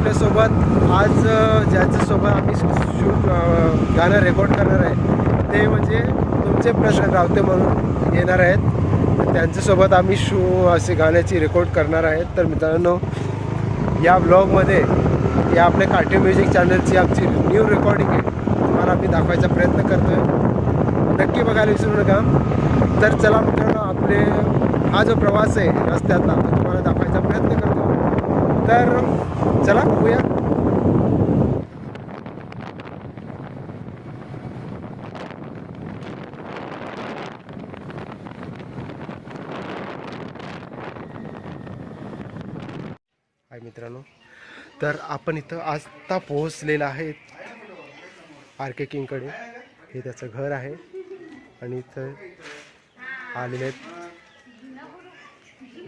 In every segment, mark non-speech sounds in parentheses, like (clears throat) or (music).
आपल्यासोबत आज ज्यांच्यासोबत आम्ही शूट गाणं रेकॉर्ड करणार आहे ते म्हणजे तुमचे प्रश्न रावते म्हणून येणार आहेत. त्यांच्यासोबत आम्ही शू असे गाण्याची रेकॉर्ड करणार आहेत. तर मित्रांनो या ब्लॉगमध्ये या आपल्या काटे म्युझिक चॅनलची आमची न्यू रेकॉर्डिंग आहे. तुम्हाला आम्ही दाखवायचा प्रयत्न करतोय. नक्की बघायला विसरू नका. तर चला मित्रांनो आपले हा जो प्रवास आहे रस्त्यातला तो तुम्हाला दाखवायचा प्रयत्न करतो तर चला बघूया. हाय मित्रांनो तर आपण इथं आत्ता पोहोचलेलं आहे आर के किंगकडे. हे त्याचं घर आहे आणि इथं आलेले आहेत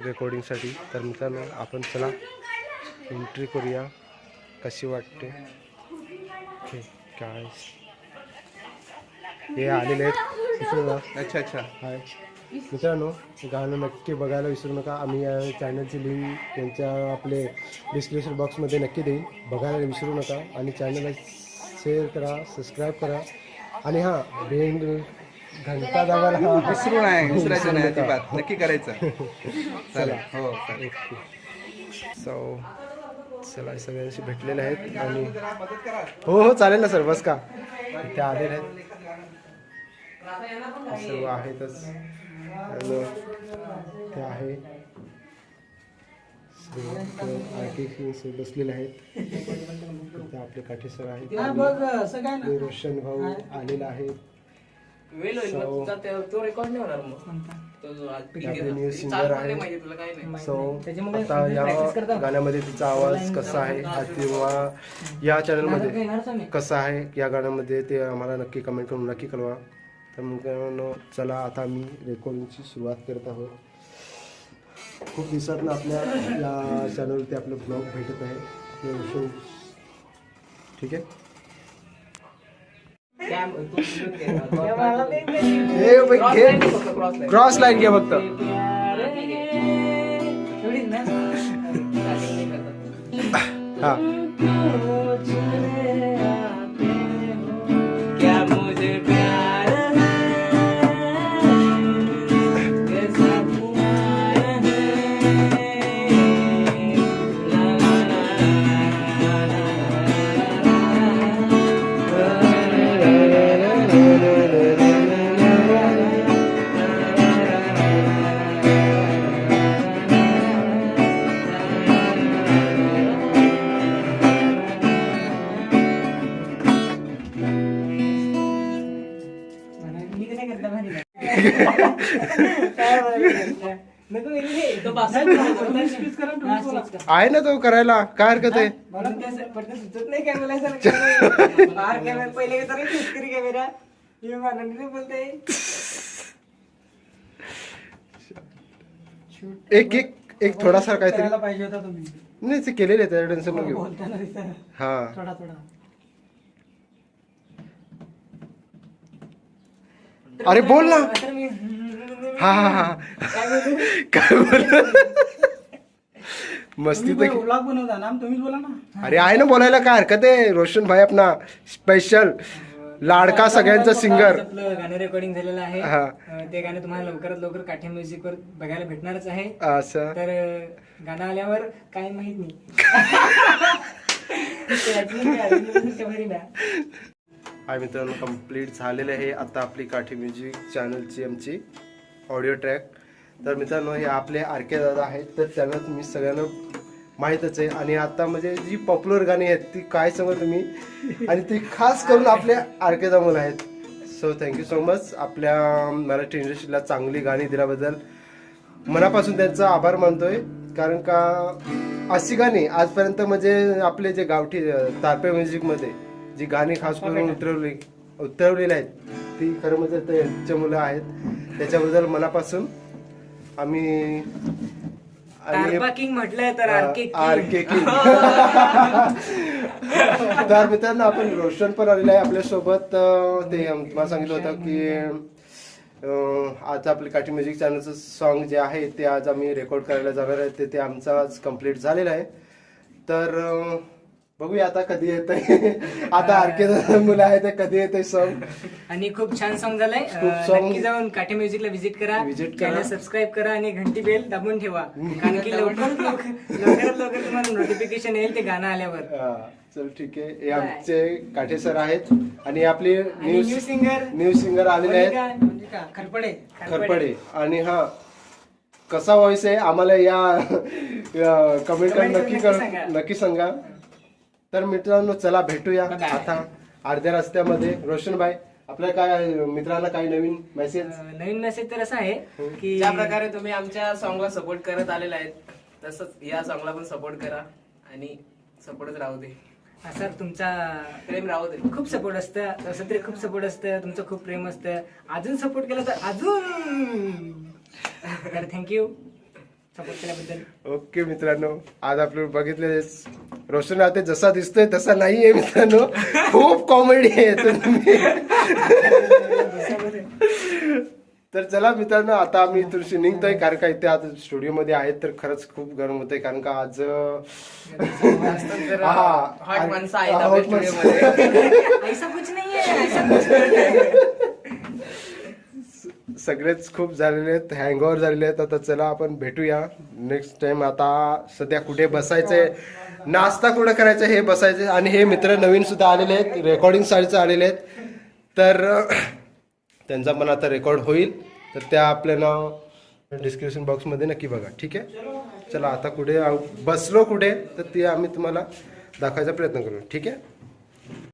रेकॉर्डिंगसाठी तर मित्रांनो आपण चला एंट्री करूया. कशी वाटते? काय हे आलेले आहेत. अच्छा अच्छा. हाय. मित्रांनो गाणं नक्की बघायला विसरू नका. आम्ही या चॅनलची लिंक त्यांच्या आपले डिस्क्रिप्शन बॉक्समध्ये नक्की देईन. बघायला विसरू नका. आणि चॅनलला शेअर करा सबस्क्राईब करा. आणि हां बेंड घंटा दाबायला हा (laughs) विसरू नाही विसरायचं नाही अजिबात. नक्की करायचं. (laughs) चला हो. सो चला सगळ्यांशी भेटलेले आहेत आणि हो हो चालेल ना सर बस का. इथे आलेले आहेत. सर्व आहेतच. हॅलो. ते आहे. बसलेले आहेत. आपले काठी सर आहेत. रोशन भाऊ आलेला आहे. वेल होईल So- मग तुझा ते- तो रेकॉर्ड नाही होणार मग. तो जो आज पिक्चर आपले गेला. new ते singer चालू पण आहे. नाही माहिती तुला काय नाही. सो आता या गाण्यामध्ये तिचा आवाज कसा आहे किंवा या चॅनलमध्ये कसा आहे या गाण्यामध्ये ते आम्हाला नक्की कमेंट करून नक्की कळवा. तर मग मित्रांनो, चला आता मी रेकॉर्डिंगची सुरुवात करत आहोत. खूप दिवसातनं आपल्या या चॅनलवरती आपलं ब्लॉग भेटत आहे. विषय- ठीक आहे कॅम- तो video घे. Cross हे बाई, line घे. घे फक्त, cross line. क्रॉस लाईन घ्या फक्त. (laughs) हा. (laughs) आहे ना तो करायला. काय हरकत आहे? एक एक एक थोडासा काहीतरी. पाहिजे होता तुम्ही. नाही ते केलेले आहे टेन्शन न घेऊ बोलताना दिसताना. हा. थोडा थोडा. अरे बोल ना. हा हा हा. काय बोल? मस्ती तर व्लॉग बनवता ना तुम्हीच बोला ना. अरे आहे ना बोलायला काय हरकत आहे? रोशन भाई आपला स्पेशल लाडका सगळ्यांचा सिंगर गाणं रेकॉर्डिंग झालेलं आहे. ते गाणं तुम्हाला लवकरात लवकर काठ्या म्युझिक वर बघायला भेटणारच आहे. असं. तर गाणं आल्यावर काय माहीत नाही. (laughs) हा मित्रांनो कंप्लीट झालेलं आहे आता आपली काठी म्युझिक चॅनलची आमची ऑडिओ ट्रॅक तर मित्रांनो हे आपले आर के दादा आहेत तर त्यांना तुम्ही सगळ्यांना माहीतच आहे. आणि आता म्हणजे जी पॉप्युलर गाणी आहेत ती काय सांगा तुम्ही? आणि ती खास करून आपले आर के दामल आहेत. सो थँक्यू सो मच आपल्या मराठी इंडस्ट्रीला चांगली गाणी दिल्याबद्दल मनापासून त्यांचा आभार मानतोय. कारण का अशी गाणी आजपर्यंत म्हणजे आपले जे गावठी तारपे म्युझिकमध्ये जी गाणी खास करून उतरवली उतरवलेली आहेत ती खरं म्हणजे ते यांचे मुलं आहेत. त्याच्याबद्दल मनापासून आम्ही म्हटलंय तर आर के (laughs) तर मित्रांनो आपण रोशन पण आलेला आहे आपल्यासोबत अं, ते मला सांगितलं होतं की आज आपले काठी म्युझिक चॅनलचं सॉन्ग जे आहे ते आज आम्ही रेकॉर्ड करायला जाणार आहे. ते ते आमचं आज कंप्लीट झालेलं आहे. तर बघूया आता कधी येतंय. आता आरके मुलं आहे ते कधी येतंय सॉन्ग आणि खूप छान सॉन्ग झालंय. नक्की जाऊन काठी म्युझिकला व्हिजिट करा. Visit करा. सबस्क्राईब करा आणि घंटी बेल दाबून ठेवा. (laughs) कारण की लवकरात लवकर लवकरात लवकर तुम्हाला नोटिफिकेशन येईल ते गाणं आल्यावर. चल ठीक आहे. हे आमचे काठे सर आहेत. आणि आपले न्यू सिंगर न्यूज सिंगर आलेले आहेत. खरपडे. खरपडे. आणि हा कसा व्हॉइस आहे? आम्हाला या कमेंट नक्की नक्की सांगा. तर मित्रांनो चला भेटूया. आता अर्ध्या रस्त्यामध्ये. रोशन भाई आपल्या काय मित्रांना काही नवीन मेसेज नवीन मेसेज तर असा आहे की ज्या प्रकारे तुम्ही आमच्या सॉंगला सपोर्ट करत आलेला आहेत तसंच या सॉंगला पण सपोर्ट करा आणि सपोर्टच राहू दे. असा तुमचा प्रेम राहू दे. खूप सपोर्ट असतं. तसं तरी खूप सपोर्ट असतं. तुमचं खूप प्रेम असतं. अजून सपोर्ट केलं तर अजून! तर थँक्यू सपोर्ट केल्याबद्दल. ओके मित्रांनो आज आपण बघितले रोशन राहते जसा दिसतोय तसा नाहीये मित्रांनो. खूप कॉमेडी आहे तर चला मित्रांनो आता आम्ही थोडीशी निघतोय. कारण का इथे आता स्टुडिओ मध्ये आहेत तर खरंच खूप गरम होतंय. कारण का आज. स्टुडिओमध्ये. नाही आहे नाही सगळेच खूप झालेले आहेत हँगओव्हर झालेले आहेत. आता चला आपण भेटूया. नेक्स्ट टाइम आता सध्या कुठे बसायचंय? नाश्ता कुठे करायचं हे बसायचं. आणि हे मित्र नवीन सुद्धा आलेले आहेत. रेकॉर्डिंग साईडचे आलेले आहेत. तर (clears throat) त्यांचा पण आता रेकॉर्ड होईल. तर त्या आपल्याला डिस्क्रिप्शन बॉक्समध्ये नक्की बघा. ठीक आहे? चला आता कुठे बसलो कुठे? तर ते आम्ही तुम्हाला दाखवायचा प्रयत्न करू. ठीक आहे?